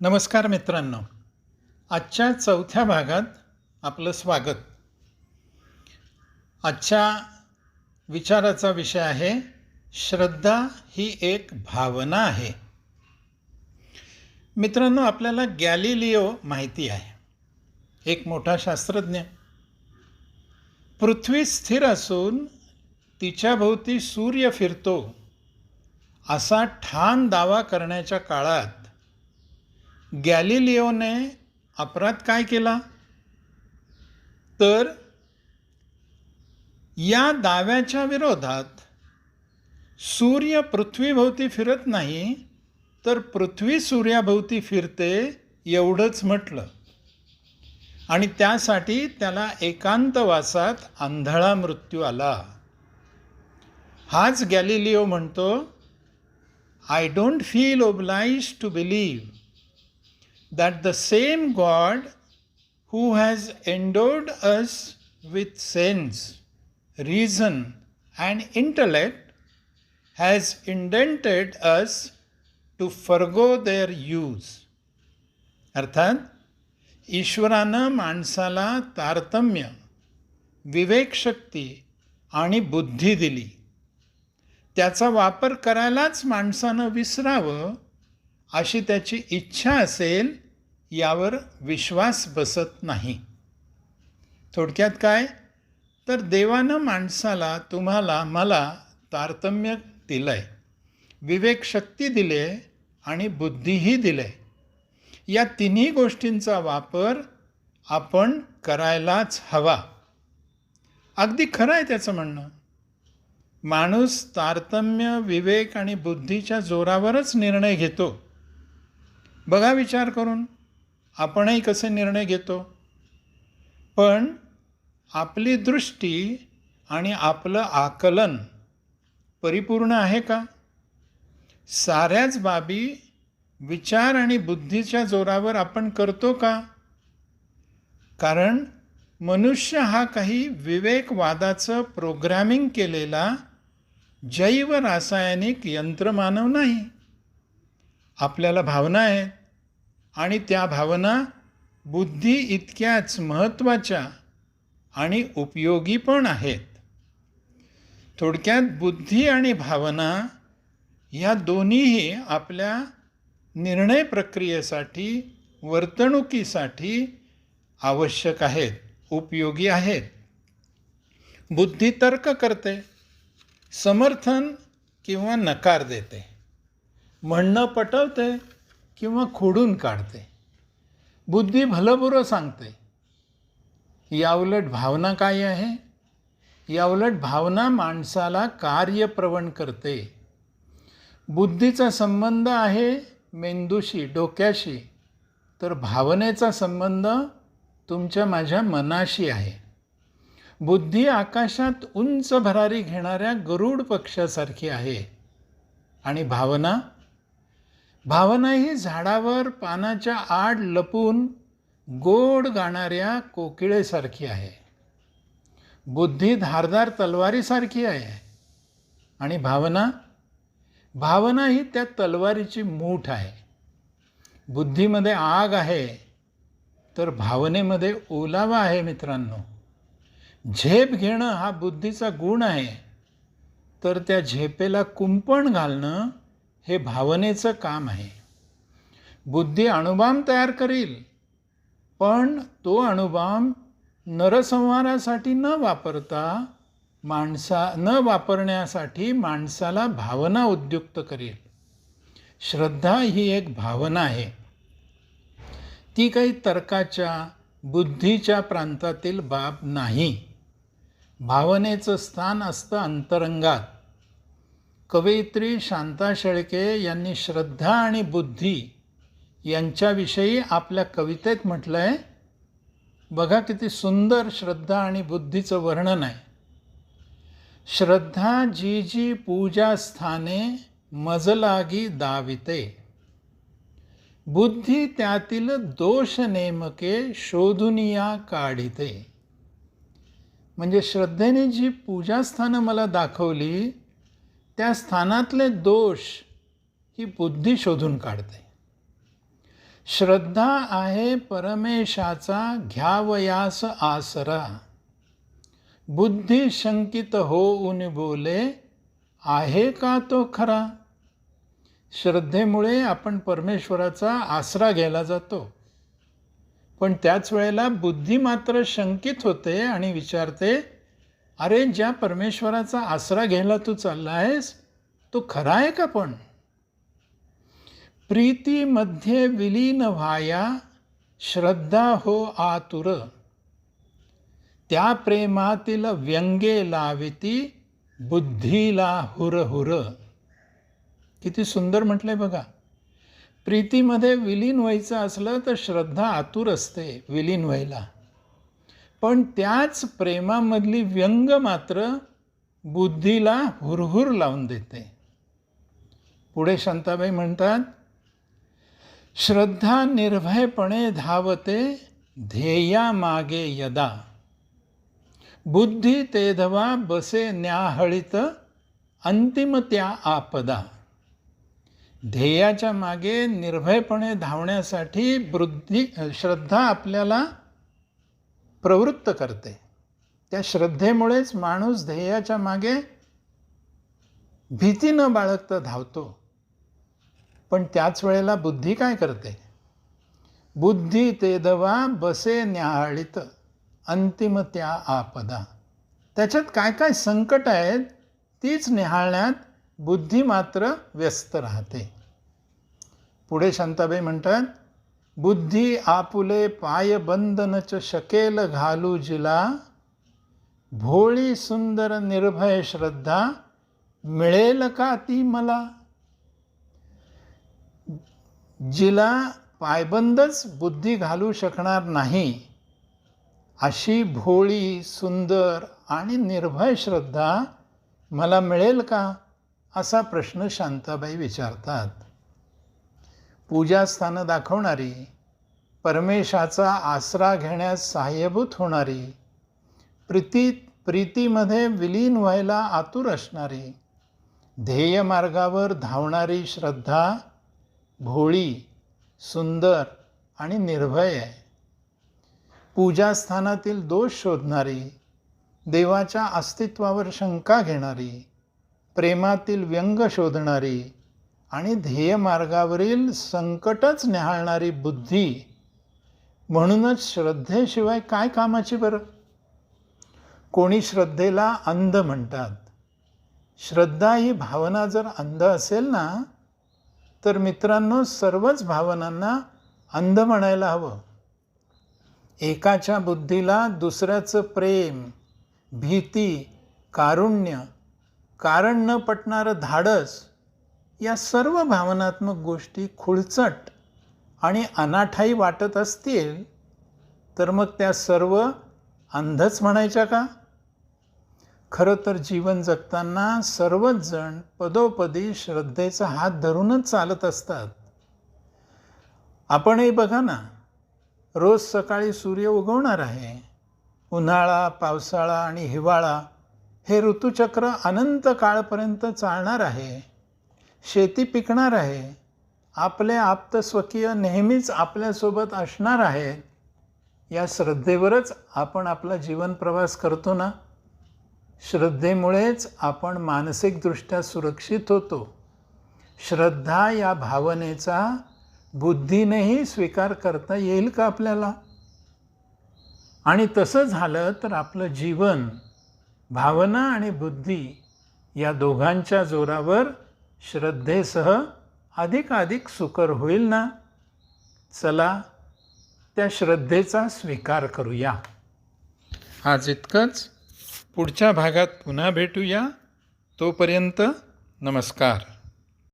नमस्कार मित्रांनो. आजच्या चौथ्या भागात आपलं स्वागत. आजच्या विचाराचा विषय आहे श्रद्धा ही एक भावना आहे. मित्रांनो आपल्याला गॅलिलिओ माहिती आहे. एक मोठा शास्त्रज्ञ. पृथ्वी स्थिर असून तिच्याभोवती सूर्य फिरतो असा ठाण दावा करण्याच्या काळात गॅलिलिओने अपराध काय केला? तर या दाव्याच्या विरोधात सूर्य पृथ्वीभोवती फिरत नाही तर पृथ्वी सूर्याभोवती फिरते एवढंच म्हटलं. आणि त्यासाठी त्याला एकांतवासात आंधळा मृत्यू आला. हाच गॅलिलिओ म्हणतो I don't feel obliged to believe that the same God who has endowed us with sense, reason, and intellect has indented us to forgo their use. अर्थात ईश्वरानं माणसाला तारतम्य विवेकशक्ती आणि बुद्धी दिली त्याचा वापर करायलाच माणसानं विसरावं अशी त्याची इच्छा असेल यावर विश्वास बसत नाही. थोडक्यात काय? तर देवानं माणसाला तुम्हाला मला तारतम्य दिलं आहे विवेकशक्ती दिले आणि बुद्धीही दिले. या तिन्ही गोष्टींचा वापर आपण करायलाच हवा. अगदी खरं आहे त्याचं म्हणणं. माणूस तारतम्य विवेक आणि बुद्धीच्या जोरावरच निर्णय घेतो. बघा विचार करून. आपणही कसे निर्णय घेतो? पण आपली दृष्टी आणि आपलं आकलन परिपूर्ण आहे का? साऱ्याच बाबी विचार आणि बुद्धीच्या जोरावर आपण करतो का? कारण मनुष्य हा काही विवेकवादाचं प्रोग्रॅमिंग केलेला जैव रासायनिक यंत्रमानव नाही. आपल्याला भावना आहेत. आणि त्या भावना बुद्धी इतक्याच महत्त्वाच्या आणि उपयोगी पण आहेत. थोडक्यात बुद्धी आणि भावना ह्या दोन्हीही आपल्या निर्णय प्रक्रियेसाठी वर्तणुकीसाठी आवश्यक आहेत उपयोगी आहेत. बुद्धी तर्क करते समर्थन किंवा नकार देते. म्हणणं पटवते किंवा खोडून काढते. बुद्धी भलंबुरं सांगते. याउलट भावना काय आहे? याउलट भावना माणसाला कार्यप्रवण करते. बुद्धीचा संबंध आहे मेंदूशी डोक्याशी. तर भावनेचा संबंध तुमच्या माझ्या मनाशी आहे. बुद्धी आकाशात उंच भरारी घेणाऱ्या गरुड पक्षासारखी आहे. आणि भावना? भावना ही झाडावर पानाच्या आड लपून गोड गाणाऱ्या कोकिळेसारखी आहे. बुद्धी धारदार तलवारीसारखी आहे. आणि भावना? भावना ही त्या तलवारीची मूठ आहे. बुद्धीमध्ये आग आहे तर भावनेमध्ये ओलावा आहे मित्रांनो. झेप घेणं हा बुद्धीचा गुण आहे तर त्या झेपेला कुंपण घालणं हे भावनेचं काम आहे. बुद्धी अणुबाम तयार करील पण तो अणुबाम नरसंहारासाठी न वापरता माणसा न वापरण्यासाठी माणसाला भावना उद्युक्त करेल. श्रद्धा ही एक भावना आहे. ती काही तर्काच्या बुद्धीच्या प्रांतातील बाब नाही. भावनेचं स्थान असतं अंतरंगात. कवयित्री शांता शेळके यांनी श्रद्धा आणि बुद्धी यांच्याविषयी आपल्या कवितेत म्हटलं आहे बघा किती सुंदर श्रद्धा आणि बुद्धीचं वर्णन आहे. श्रद्धा जी जी पूजा स्थाने मजलागी दाविते. बुद्धी त्यातील दोष नेमके शोधुनिया काढिते. म्हणजे श्रद्धेने जी पूजास्थानं मला दाखवली त्या स्थानातले दोष ही बुद्धी शोधून काढते. श्रद्धा आहे परमेशाचा घ्यावयास आसरा. बुद्धी शंकित होऊन बोले आहे का तो खरा? श्रद्धेमुळे आपण परमेश्वराचा आसरा घ्यायला जातो. पण त्याच वेळेला बुद्धी मात्र शंकित होते आणि विचारते अरे ज्या परमेश्वराचा आसरा घ्यायला तू चालला आहेस तो खरा आहे का पण? प्रीतीमध्ये विलीन व्हाया श्रद्धा हो आतुर. त्या प्रेमातील व्यंगे लाविती बुद्धीला हुर हुर. किती सुंदर म्हटलंय बघा. प्रीतीमध्ये विलीन व्हायचं असलं तर श्रद्धा आतुर असते विलीन व्हायला. पण त्याच प्रेमामधली व्यंग मात्र बुद्धीला हुरहुर लावून देते. पुढे शांताबाई म्हणतात श्रद्धा निर्भयपणे धावते ध्येयामागे यदा. बुद्धी तेधवा बसे न्याहळीत अंतिम त्या आपदा. ध्येयाच्या मागे निर्भयपणे धावण्यासाठी बुद्धी श्रद्धा आपल्याला प्रवृत्त करते. त्या श्रद्धेमुळेच माणूस ध्येयाच्या मागे भीती न बाळगता धावतो. पण त्याच वेळेला बुद्धी काय करते? बुद्धी ते दवा बसे न्याहाळीत अंतिम त्या आपदा. त्याच्यात काय काय संकट आहेत तीच निहाळण्यात बुद्धी मात्र व्यस्त राहते. पुढे शांताबाई म्हणतात बुद्धी आपुले पाय बंधनच शकेल घालू जिला। भोळी सुंदर निर्भय श्रद्धा मिळेल का ती मला? जिला पायबंदच बुद्धी घालू शकणार नाही. अशी भोळी सुंदर आणि निर्भय श्रद्धा मला मिळेल का? असा प्रश्न शांताबाई विचारतात. पूजास्थानं दाखवणारी परमेशाचा आसरा घेण्यास सहाय्यभूत होणारी प्रीती प्रीतीमध्ये विलीन व्हायला आतुर असणारी ध्येयमार्गावर धावणारी श्रद्धा भोळी सुंदर आणि निर्भय आहे. पूजास्थानातील दोष शोधणारी देवाच्या अस्तित्वावर शंका घेणारी प्रेमातील व्यंग शोधणारी आणि ध्येय मार्गावरील संकटच न्याहाळणारी बुद्धी म्हणूनच श्रद्धेशिवाय काय कामाची बरं? कोणी श्रद्धेला अंध म्हणतात. श्रद्धा ही भावना जर अंध असेल ना तर मित्रांनो सर्वच भावनांना अंध म्हणायला हवं. एकाच्या बुद्धीला दुसऱ्याचं प्रेम भीती कारुण्य कारण न पटणारं धाडस या सर्व भावनात्मक गोष्टी खुळचट आणि अनाठाई वाटत असतील तर मग त्या सर्व अंधच म्हणायच्या का? खरं तर जीवन जगताना सर्वच जण पदोपदी श्रद्धेचा हात धरूनच चालत असतात. आपणही बघा ना रोज सकाळी सूर्य उगवणार आहे. उन्हाळा पावसाळा आणि हिवाळा हे ऋतुचक्र अनंत काळपर्यंत चालणार आहे. शेती पिकणार आहे आपले आप्तस्वकीय नेहमीच आपल्यासोबत असणार आहेत या श्रद्धेवरच आपण आपला जीवन प्रवास करतो ना? श्रद्धेमुळेच आपण मानसिकदृष्ट्या सुरक्षित होतो. श्रद्धा या भावनेचा बुद्धीनेही स्वीकार करता येईल का आपल्याला? आणि तसं झालं तर आपलं जीवन भावना आणि बुद्धी या दोघांच्या जोरावर श्रद्धेसह अधिकाधिक सुकर होईल ना? चला त्या श्रद्धेचा स्वीकार करूया. आज इतकंच. पुढच्या भागात पुन्हा भेटूया. तोपर्यंत नमस्कार.